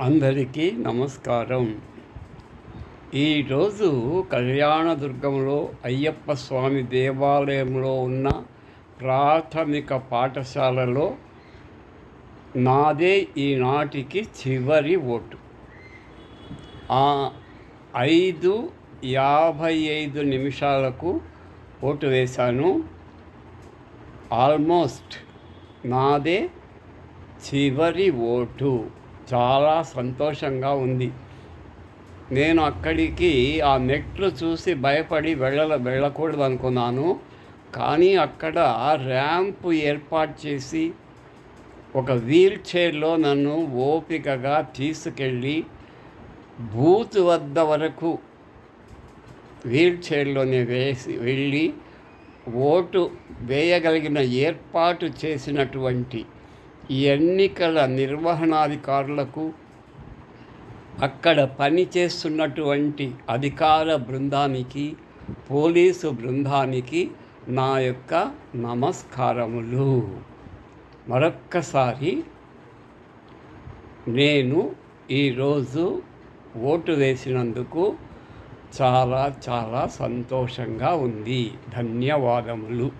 అందరికీ నమస్కారం. ఈరోజు కళ్యాణదుర్గంలో అయ్యప్ప స్వామి దేవాలయంలో ఉన్న ప్రాథమిక పాఠశాలలో నాదే ఈనాటికి చివరి ఓటు. ఆ ఐదు యాభై ఐదు నిమిషాలకు ఓటు వేశాను. ఆల్మోస్ట్ నాదే చివరి ఓటు. చాలా సంతోషంగా ఉంది. నేను అక్కడికి ఆ మెట్లు చూసి భయపడి వెళ్ళ వెళ్ళకూడదు అనుకున్నాను. కానీ అక్కడ ర్యాంప్ ఏర్పాటు చేసి ఒక వీల్ చైర్లో నన్ను ఓపికగా తీసుకెళ్ళి బూత్ వద్ద వరకు వీల్ చైర్లోనే వేసి వెళ్ళి ఓటు వేయగలిగిన ఏర్పాటు చేసినటువంటి ఎన్నికల నిర్వహణాధికారులకు అక్కడ పనిచేస్తున్నటువంటి అధికార బృందానికి పోలీసు బృందానికి నా యొక్క నమస్కారములు. మరొక్కసారి నేను ఈరోజు ఓటు వేసినందుకు చాలా చాలా సంతోషంగా ఉంది. ధన్యవాదములు.